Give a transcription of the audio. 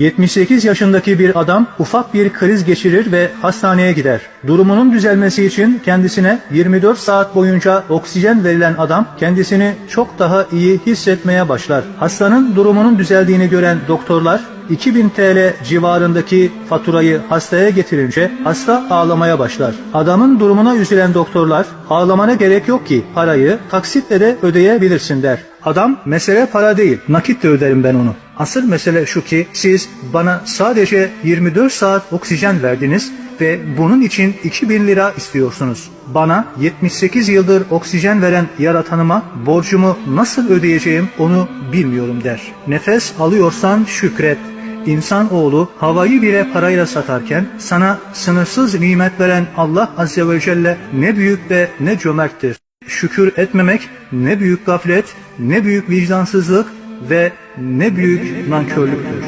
78 yaşındaki bir adam ufak bir kriz geçirir ve hastaneye gider. Durumunun düzelmesi için kendisine 24 saat boyunca oksijen verilen adam kendisini çok daha iyi hissetmeye başlar. Hastanın durumunun düzeldiğini gören doktorlar 2000 TL civarındaki faturayı hastaya getirince hasta ağlamaya başlar. Adamın durumuna üzülen doktorlar ağlamana gerek yok ki parayı taksitle de ödeyebilirsin der. Adam mesele para değil nakit de öderim ben onu. Asıl mesele şu ki siz bana sadece 24 saat oksijen verdiniz ve bunun için 2000 lira istiyorsunuz. Bana 78 yıldır oksijen veren yaratanıma borcumu nasıl ödeyeceğim onu bilmiyorum der. Nefes alıyorsan şükret. İnsan oğlu havayı bile parayla satarken sana sınırsız nimet veren Allah Azze ve Celle ne büyük ve ne cömerttir. Şükür etmemek ne büyük gaflet, ne büyük vicdansızlık ve ne büyük nankörlüktür.